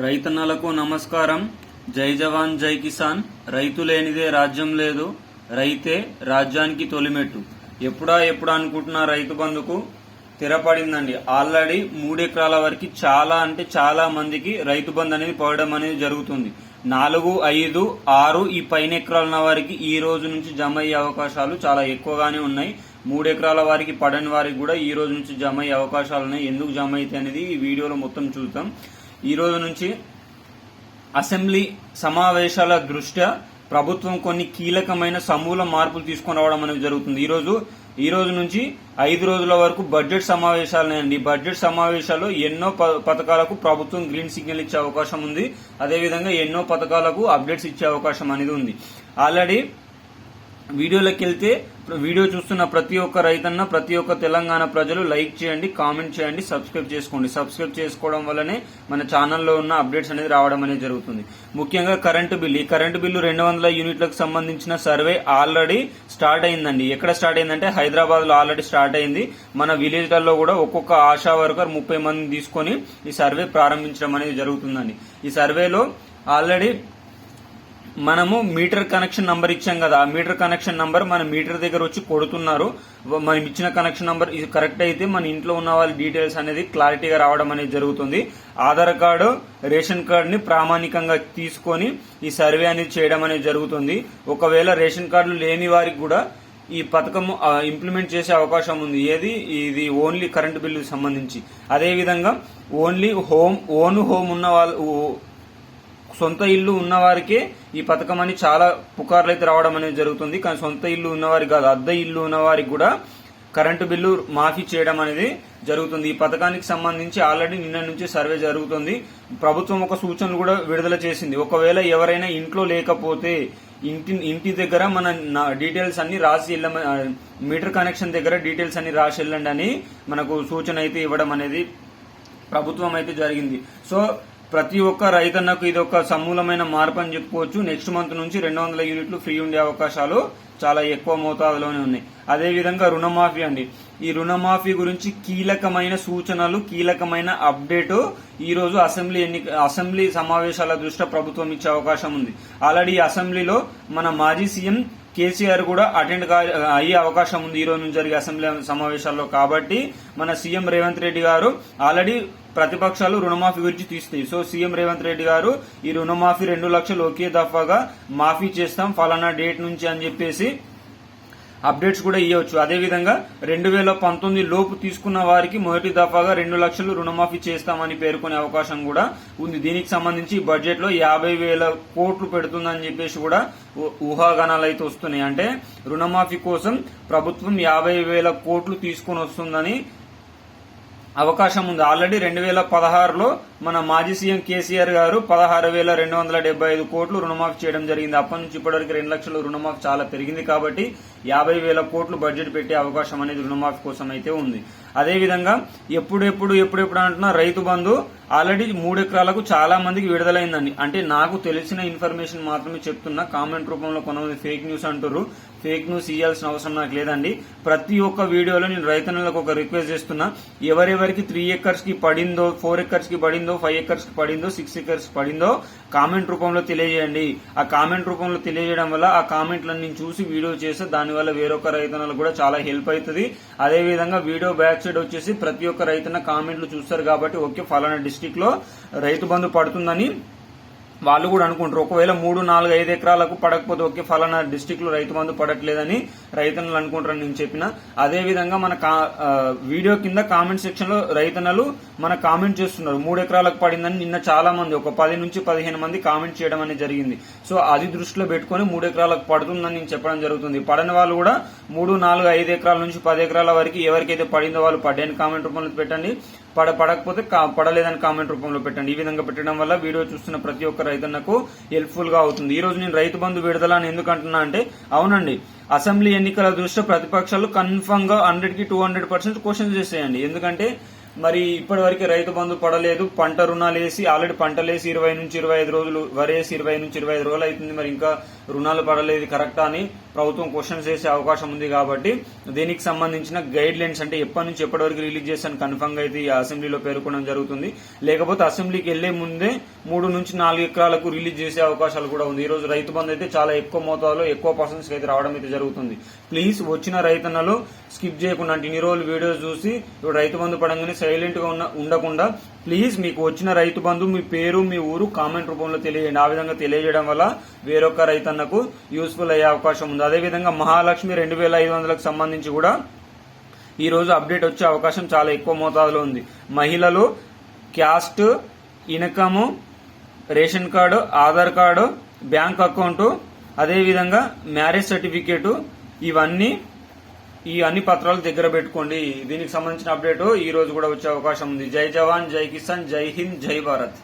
రైతన్నలకు నమస్కారం. జై జవాన్ జై కిసాన్. రైతు లేనిదే రాజ్యం లేదు. రైతే రాజ్యానికి తొలిమెట్టు. ఎప్పుడా ఎప్పుడా అనుకుంటున్న రైతు బంధుకు స్థిరపడిందండి. ఆల్రెడీ మూడెకరాల వరకు చాలా అంటే చాలా మందికి రైతు బంధు అనేది పడడం అనేది జరుగుతుంది. నాలుగు ఐదు ఆరు ఈ పైన ఎకరాల వారికి ఈ రోజు నుంచి జమ అయ్యే అవకాశాలు చాలా ఎక్కువగానే ఉన్నాయి. మూడు ఎకరాల వారికి పడని వారికి కూడా ఈ రోజు నుంచి జమ అయ్యే అవకాశాలు ఉన్నాయి. ఎందుకు జమ అయితే అనేది ఈ వీడియోలో మొత్తం చూద్దాం. ఈ రోజు నుంచి అసెంబ్లీ సమావేశాల దృష్ట్యా ప్రభుత్వం కొన్ని కీలకమైన సమూల మార్పులు తీసుకొని రావడం అనేది జరుగుతుంది. ఈరోజు ఈ రోజు నుంచి ఐదు రోజుల వరకు బడ్జెట్ సమావేశాలున్నాయండి బడ్జెట్ సమావేశాల్లో ఎన్నో పథకాలకు ప్రభుత్వం గ్రీన్ సిగ్నల్ ఇచ్చే అవకాశం ఉంది. అదేవిధంగా ఎన్నో పథకాలకు అప్డేట్స్ ఇచ్చే అవకాశం అనేది ఉంది. ఆల్రెడీ వీడియోలోకి వెళ్తే వీడియో చూస్తున్న ప్రతి ఒక్క రైతన్న ప్రతి ఒక్క తెలంగాణ ప్రజలు లైక్ చేయండి కామెంట్ చేయండి సబ్స్క్రైబ్ చేసుకోండి. సబ్స్క్రైబ్ చేసుకోవడం వల్లనే మన ఛానల్లో ఉన్న అప్డేట్స్ అనేది రావడం అనేది జరుగుతుంది. ముఖ్యంగా కరెంటు బిల్ ఈ కరెంటు బిల్లు రెండు వందల యూనిట్లకు సంబంధించిన సర్వే ఆల్రెడీ స్టార్ట్ అయిందండి. ఎక్కడ స్టార్ట్ అయిందంటే హైదరాబాద్లో ఆల్రెడీ స్టార్ట్ అయింది. మన విలేజ్లలో కూడా ఒక్కొక్క ఆశా వర్కర్ ముప్పై మందిని తీసుకొని ఈ సర్వే ప్రారంభించడం అనేది జరుగుతుందండి. ఈ సర్వేలో ఆల్రెడీ మనము మీటర్ కనెక్షన్ నంబర్ ఇచ్చాం కదా ఆ మీటర్ కనెక్షన్ నంబర్ మన మీటర్ దగ్గర వచ్చి కొడుతున్నారు. మనం ఇచ్చిన కనెక్షన్ నంబర్ ఇది కరెక్ట్ అయితే మన ఇంట్లో ఉన్న వాళ్ళ డీటెయిల్స్ అనేది క్లారిటీగా రావడం అనేది జరుగుతుంది. ఆధార్ కార్డు రేషన్ కార్డు ని ప్రామాణికంగా తీసుకొని ఈ సర్వే అనేది చేయడం అనేది జరుగుతుంది. ఒకవేళ రేషన్ కార్డులు లేని వారికి కూడా ఈ పథకం ఇంప్లిమెంట్ చేసే అవకాశం ఉంది. ఏది? ఇది ఓన్లీ కరెంట్ బిల్లుకి సంబంధించి. అదేవిధంగా ఓన్లీ హోమ్ ఓన్ హోమ్ ఉన్న వాళ్ళు సొంత ఇల్లు ఉన్నవారికే ఈ పథకం అని చాలా పుకార్లు అయితే రావడం అనేది జరుగుతుంది. కానీ సొంత ఇల్లు ఉన్నవారికి కాదు అద్దె ఇల్లు ఉన్నవారికి కూడా కరెంటు బిల్లు మాఫీ చేయడం అనేది జరుగుతుంది. ఈ పథకానికి సంబంధించి ఆల్రెడీ నిన్న నుంచి సర్వే జరుగుతుంది. ప్రభుత్వం ఒక సూచనలు కూడా విడుదల చేసింది. ఒకవేళ ఎవరైనా ఇంట్లో లేకపోతే ఇంటి ఇంటి దగ్గర మన నా- డీటెయిల్స్ అన్ని రాసి వెళ్ళమ మీటర్ కనెక్షన్ దగ్గర డీటెయిల్స్ అన్ని రాసి వెళ్ళండి అని మనకు సూచన అయితే ఇవ్వడం అనేది ప్రభుత్వం అయితే జరిగింది. సో ప్రతి ఒక్క రైతన్నకు ఇది ఒక సమూలమైన మార్పు అని చెప్పుకోవచ్చు. నెక్స్ట్ మంత్ నుంచి రెండు వందల యూనిట్లు ఫ్రీ ఉండే అవకాశాలు చాలా ఎక్కువ మోతాదులోనే ఉన్నాయి. అదేవిధంగా రుణమాఫీ అండి. ఈ రుణమాఫీ గురించి కీలకమైన సూచనలు కీలకమైన అప్డేట్ ఈ రోజు అసెంబ్లీ ఎన్ని అసెంబ్లీ సమావేశాల దృష్ట్యా ప్రభుత్వం ఇచ్చే అవకాశం ఉంది. ఆల్రెడీ ఈ అసెంబ్లీలో మన మాజీ సీఎం కేసీఆర్ కూడా అటెండ్ కా అయ్యే అవకాశం ఉంది. ఈ రోజు నుంచి జరిగే అసెంబ్లీ సమావేశాల్లో కాబట్టి మన సీఎం రేవంత్ రెడ్డి గారు ఆల్రెడీ ప్రతిపక్షాలు రుణమాఫీ గురించి తీస్తాయి సో సీఎం రేవంత్ రెడ్డి గారు ఈ రుణమాఫీ రెండు లక్షలు ఒకే దఫాగా మాఫీ చేస్తాం. ఫలానా డేట్ నుంచి అని చెప్పేసి అప్డేట్స్ కూడా ఇవ్వచ్చు అదేవిధంగా రెండు వేల పంతొమ్మిది లోపు తీసుకున్న వారికి మొదటి దఫాగా రెండు లక్షలు రుణమాఫీ చేస్తామని పేర్కొనే అవకాశం కూడా ఉంది. దీనికి సంబంధించి బడ్జెట్లో యాభై వేల కోట్లు పెడుతుందని చెప్పేసి కూడా ఊహాగానాలు అయితే వస్తున్నాయి. అంటే రుణమాఫీ కోసం ప్రభుత్వం యాభై వేల కోట్లు తీసుకొని వస్తుందని అవకాశం ఉంది. ఆల్రెడీ రెండు వేల పదహారులో మన మాజీ సీఎం కేసీఆర్ గారు పదహారు వేల రెండు వందల డెబ్బై ఐదు కోట్లు రుణమాఫీ చేయడం జరిగింది. అప్పటి నుంచి ఇప్పటివరకు రెండు లక్షల రుణమాఫీ చాలా పెరిగింది కాబట్టి యాభై వేల కోట్లు బడ్జెట్ పెట్టే అవకాశం అనేది రుణమాఫీ కోసం అయితే ఉంది. అదేవిధంగా ఎప్పుడెప్పుడు ఎప్పుడెప్పుడు అంటున్నా రైతు బంధు ఆల్రెడీ మూడు ఎకరాలకు చాలా మందికి విడుదలైందండి. అంటే నాకు తెలిసిన ఇన్ఫర్మేషన్ మాత్రమే చెప్తున్నా. కామెంట్ రూపంలో కొంతమంది ఫేక్ న్యూస్ అంటారు ఫేక్ న్యూస్ ఇవ్వాల్సిన అవసరం నాకు లేదండి. ప్రతి ఒక్క వీడియోలో నేను రైతన్నలకు ఒక రిక్వెస్ట్ చేస్తున్నా. ఎవరెవరికి త్రీ ఎకర్స్కి పడిందో ఫోర్ ఎకర్స్కి పడిందో ఫైవ్ ఎకర్స్కి పడిందో సిక్స్ ఎకర్స్ పడిందో కామెంట్ రూపంలో తెలియజేయండి. ఆ కామెంట్ రూపంలో తెలియజేయడం వల్ల ఆ కామెంట్లను నేను చూసి వీడియో చేస్తే దానివల్ల వేరొక రైతన్నలకు కూడా చాలా హెల్ప్ అవుతుంది అదే విధంగా వీడియో బ్యాక్ సైడ్ వచ్చేసి ప్రతి ఒక్క రైతన్న కామెంట్లు చూస్తారు కాబట్టి ఓకే ఫలానా డిస్టిక్లో రైతు బంధు పడుతుందని వాళ్ళు కూడా అనుకుంటారు. ఒకవేళ మూడు నాలుగు ఐదు ఎకరాలకు పడకపోతే ఓకే ఫలానా డిస్టిక్లో రైతు బంధు పడట్లేదని రైతన్నలు అనుకుంటారని నేను చెప్పిన. అదే విధంగా మన కా- వీడియో కింద కామెంట్ సెక్షన్లో రైతన్నలు మన కామెంట్ చేస్తున్నారు. మూడు ఎకరాలకు పడిందని నిన్న చాలా మంది ఒక పది నుంచి పదిహేను మంది కామెంట్ చేయడం అనేది జరిగింది. సో అది దృష్టిలో పెట్టుకొని మూడు ఎకరాలకు పడుతుందని నేను చెప్పడం జరుగుతుంది. పడని వాళ్ళు కూడా మూడు నాలుగు ఐదు ఎకరాల నుంచి పది ఎకరాల వరకు ఎవరికైతే పడిందో వాళ్ళు పడ్డాయని కామెంట్ రూపంలో పెట్టండి. పడ పడకపోతే కా- పడలేదని కామెంట్ రూపంలో పెట్టండి. ఈ విధంగా పెట్టడం వల్ల వీడియో చూస్తున్న ప్రతి ఒక్క రైతన్నకు హెల్ప్ఫుల్గా అవుతుంది. ఈ రోజు నేను రైతు బంధు విడుదల అని ఎందుకు అంటున్నా అంటే అవునండి అసెంబ్లీ ఎన్నికల దృష్ట్యా ప్రతిపక్షాలు కన్ఫర్మ్గా హండ్రెడ్కి టూ హండ్రెడ్ పర్సెంట్ క్వశ్చన్ చేసేయండి. ఎందుకంటే మరి ఇప్పటి వరకు రైతు బంధు పడలేదు. పంట రుణాలు వేసి ఆల్రెడీ పంటలు వేసి ఇరవై నుంచి ఇరవై ఐదు రోజులు వరేసి వేసి ఇరవై నుంచి ఇరవై ఐదు రోజులు అవుతుంది. మరి ఇంకా రుణాలు పడలేదు. కరెక్టా అని ప్రభుత్వం క్వశ్చన్స్ చేసే అవకాశం ఉంది కాబట్టి దీనికి సంబంధించిన గైడ్ లైన్స్ అంటే ఎప్పటి నుంచి ఎప్పటి వరకు రిలీజ్ చేస్తాను కన్ఫర్మ్గా అయితే ఈ అసెంబ్లీలో పేర్కొనడం జరుగుతుంది. లేకపోతే అసెంబ్లీకి వెళ్ళే ముందే మూడు నుంచి నాలుగు ఎకరాలకు రిలీజ్ చేసే అవకాశాలు కూడా ఉంది. ఈ రోజు రైతు బంధు అయితే చాలా ఎక్కువ మోతాదులో ఎక్కువ పర్సన్స్ అయితే రావడం అయితే జరుగుతుంది. ప్లీజ్ వచ్చిన రైతన్నలు స్కిప్ చేయకుండా అంటే ఇన్ని రోజులు వీడియోస్ చూసి ఇప్పుడు రైతు బంధు పడంగానే సైలెంట్గా ఉన్న ఉండకుండా ప్లీజ్ మీకు వచ్చిన రైతు బంధు మీ పేరు మీ ఊరు కామెంట్ రూపంలో తెలియజేయండి ఆ విధంగా తెలియజేయడం వల్ల వేరొక రైతన్నకు యూస్ఫుల్ అయ్యే అవకాశం ఉంది. అదేవిధంగా మహాలక్ష్మి రెండు వేల ఐదు వందలకు సంబంధించి కూడా ఈ రోజు అప్డేట్ వచ్చే అవకాశం చాలా ఎక్కువ మోతాదులో ఉంది. మహిళలు caste income ration card Aadhaar card bank account అదేవిధంగా మ్యారేజ్ సర్టిఫికేటు ఇవన్నీ ఈ అన్ని పత్రాలు దగ్గర పెట్టుకోండి. దీనికి సంబంధించిన అప్డేట్ ఈ రోజు కూడా వచ్చే అవకాశం ఉంది. జై జవాన్ జై కిసాన్ జై హింద్ జై భారత్.